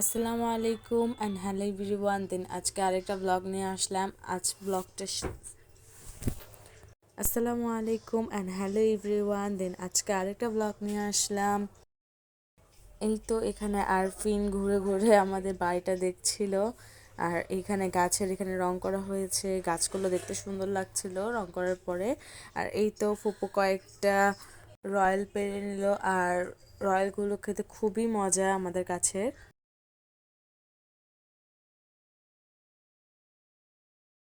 আসসালামু আলাইকুম and hello everyone দিন আজকে আরেকটা ব্লগ নিয়ে আসলাম। আজ ব্লগটা আসসালামু আলাইকুম অ্যান্ড হ্যালো এভরিওয়ান দেন আজকে আরেকটা ব্লগ নিয়ে আসলাম। এই তো এখানে আরফিন ঘুরে ঘুরে আমাদের বাড়িটা দেখছিল। আর এখানে গাছের এখানে রং করা হয়েছে। গাছগুলো দেখতে সুন্দর লাগছিল রং করার পরে। আর এই তো ফুপু কয়েকটা রয়্যাল পেরে নিল। আর রয়্যালগুলো খেতে খুবই মজা আমাদের কাছে।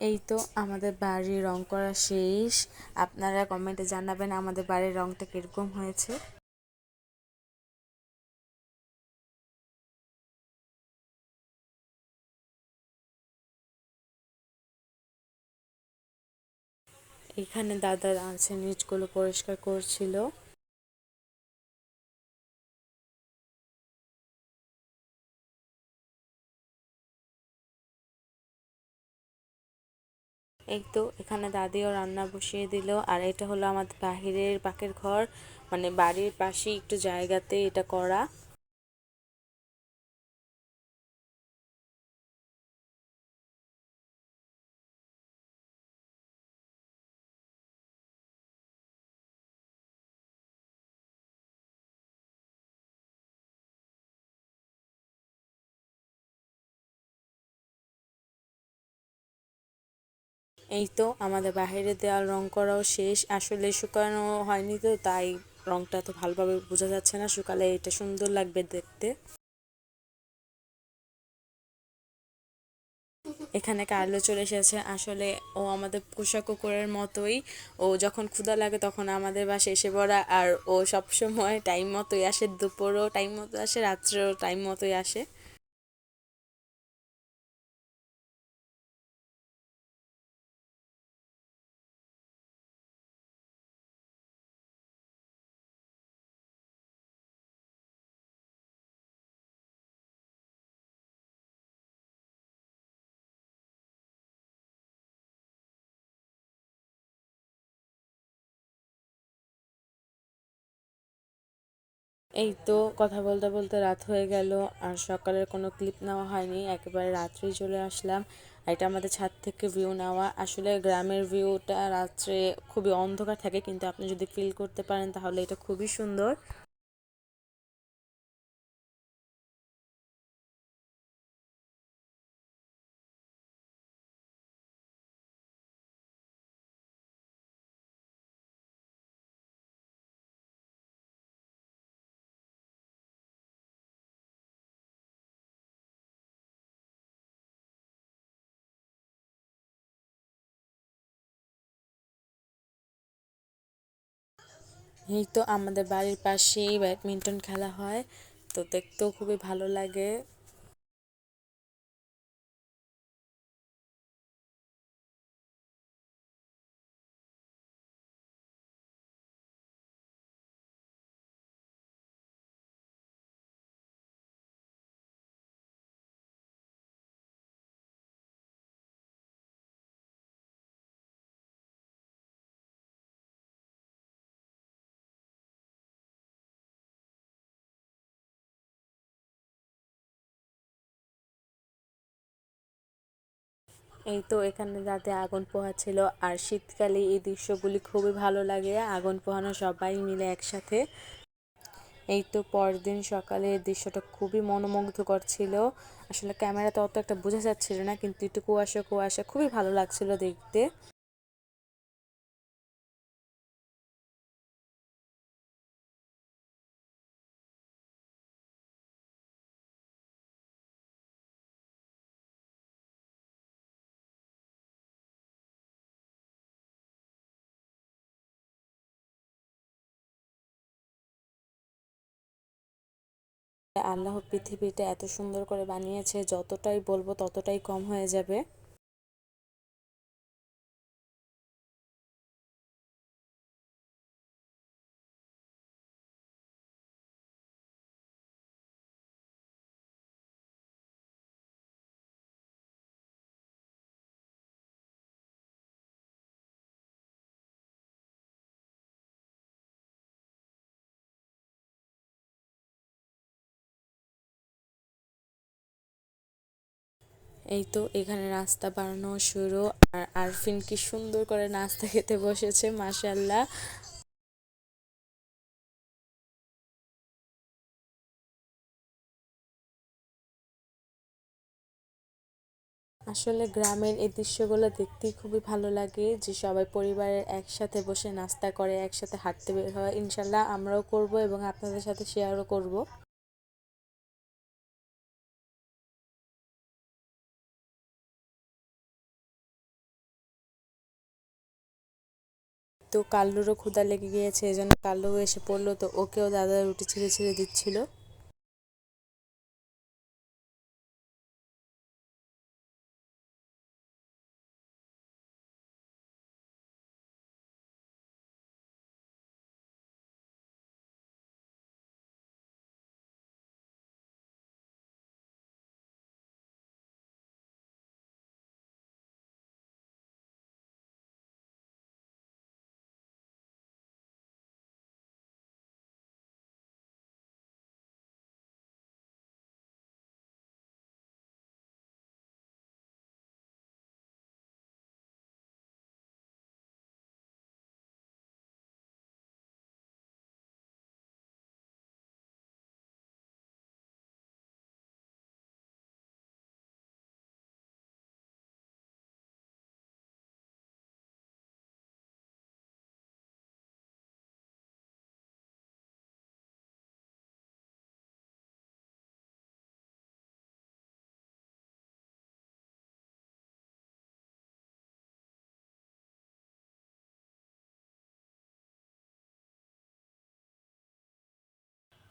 এই তো আমাদের বাড়ির রং করা শেষ। আপনারা কমেন্টে জানাবেন আমাদের বাড়ির রংটা কীরকম হয়েছে। এখানে দাদা আছে নিচগুলো পরিষ্কার করছিল। এই তো এখানে দাদিও রান্না বসিয়ে দিল। আর এটা হলো আমাদের বাহিরের পাকের ঘর। মানে বাড়ির পাশে একটু জায়গাতে এটা করা। এই তো আমাদের বাহিরে দেওয়াল রং করাও শেষ। আসলে শুকানো হয়নি তো, তাই রংটা তো ভালোভাবে বোঝা যাচ্ছে না। শুকালে এটা সুন্দর লাগবে দেখতে। এখানে কার্লো চলে এসেছে। আসলে ও আমাদের পোষা কুকুরের মতোই। ও যখন ক্ষুধা লাগে তখন আমাদের বাসায় এসে পড়া। আর ও সবসময় টাইম মতোই আসে। দুপুরও টাইম মতো আসে, রাত্রেও টাইম মতোই আসে। এই তো কথা বলতে বলতে রাত হয়ে গেল, আর সকালের কোনো ক্লিপ নেওয়া হয়নি, একেবারে রাত্রে চলে আসলাম। এটা আমাদের ছাদ থেকে ভিউ নেওয়া। আসলে গ্রামের ভিউটা রাত্রে খুবই অন্ধকার থাকে, কিন্তু আপনি যদি ফিল করতে পারেন তাহলে এটা খুবই সুন্দর। এই তো আমাদের বাড়ির পাশেই ব্যাডমিন্টন খেলা হয়। তো দেখতেও খুবই ভালো লাগে। এই তো এখানে রাতে আগুন পোহাচ্ছিল। আর শীতকালে এই দৃশ্যগুলি খুবই ভালো লাগে। আগুন পোহানো সবাই মিলে একসাথে। এই তো পরদিন সকালে এই দৃশ্যটা খুবই মনোমুগ্ধকর ছিল। আসলে ক্যামেরাতে অত একটা বোঝা যাচ্ছিল না, কিন্তু একটু কুয়াশা কুয়াশা খুবই ভালো লাগছিল দেখতে। আল্লাহ পৃথিবীটা এত সুন্দর করে বানিয়েছে যতটাই বলব ততটাই কম হয়ে যাবে। এই তো এখানে নাস্তা বানানো শুরু। আর আরফিন কি সুন্দর করে নাস্তা খেতে বসেছে মাসাল্লাহ আসলে গ্রামের এই দৃশ্যগুলো দেখতেই খুবই ভালো লাগে যে সবাই পরিবারের একসাথে বসে নাস্তা করে, একসাথে হাঁটতে বের হয়। ইনশাল্লাহ আমরাও করব এবং আপনাদের সাথে শেয়ারও করব। তো কাল্লুরও ক্ষুদা লেগে গিয়েছে এই জন্য কাল্লু এসে পড়ল। তো ওকেও দাদা রুটি ছিঁড়ে ছিঁড়ে দিচ্ছিল।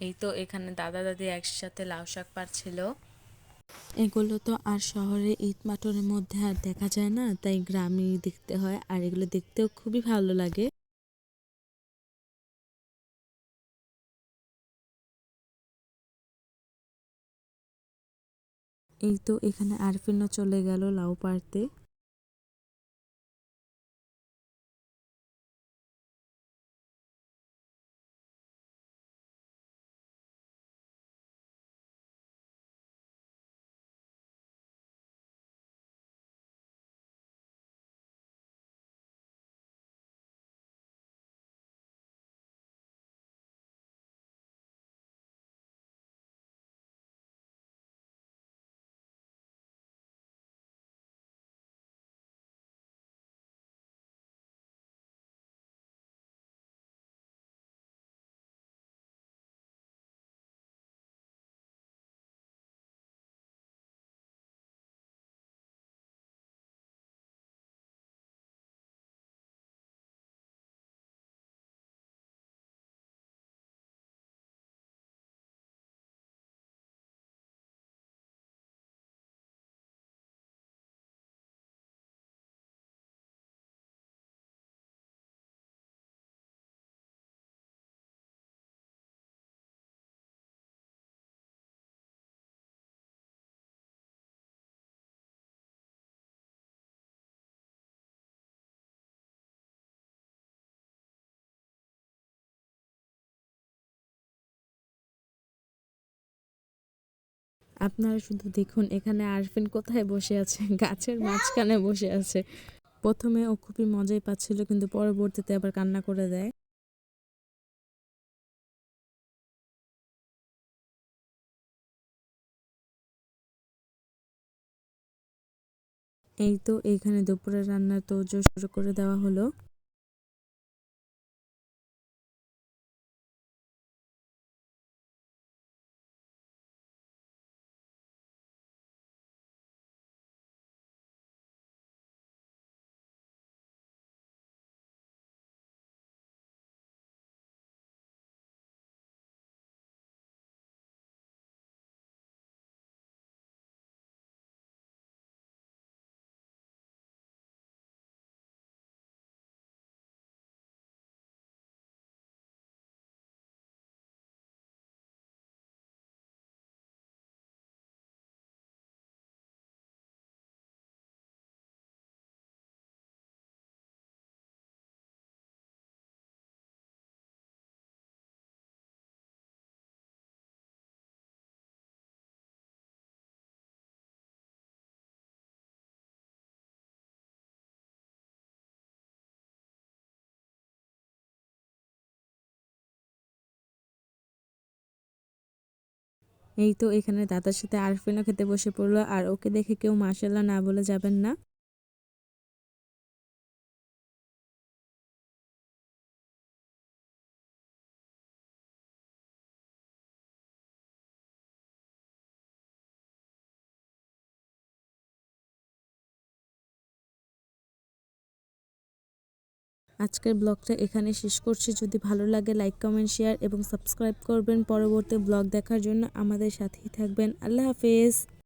এই তো এখানে দাদা দাদি একসাথে লাউ শাক পারছিল। এগুলো তো আর শহরে ইট মাটনের মধ্যে আর দেখা যায় না, তাই গ্রামেই দেখতে হয়, আর এগুলো দেখতেও খুবই ভালো লাগে। এই তো এখানে আরফিনও চলে গেল লাউ পারতে আপনারা শুধু দেখুন, এখানে আরফিন কোথায় বসে আছে? গাছের মাঝখানে বসে আছে। প্রথমে ও খুবই মজাই পাচ্ছিল, কিন্তু পরবর্তীতে আবার কান্না করে দেয়। এই তো এখানে দুপুরের রান্নার তো শুরু করে দেওয়া হলো। এই তো এখানে দাদার সাথে আরফিনও খেতে বসে পড়ল, আর ওকে দেখে কেউ মাসাল্লাহ না বলে যাবেন না। আজকের ব্লগটা এখানে শেষ করছি। যদি ভালো লাগে লাইক কমেন্ট শেয়ার এবং সাবস্ক্রাইব করবেন। পরবর্তী ব্লগ দেখার জন্য আমাদের সাথেই থাকবেন। আল্লাহ হাফেজ।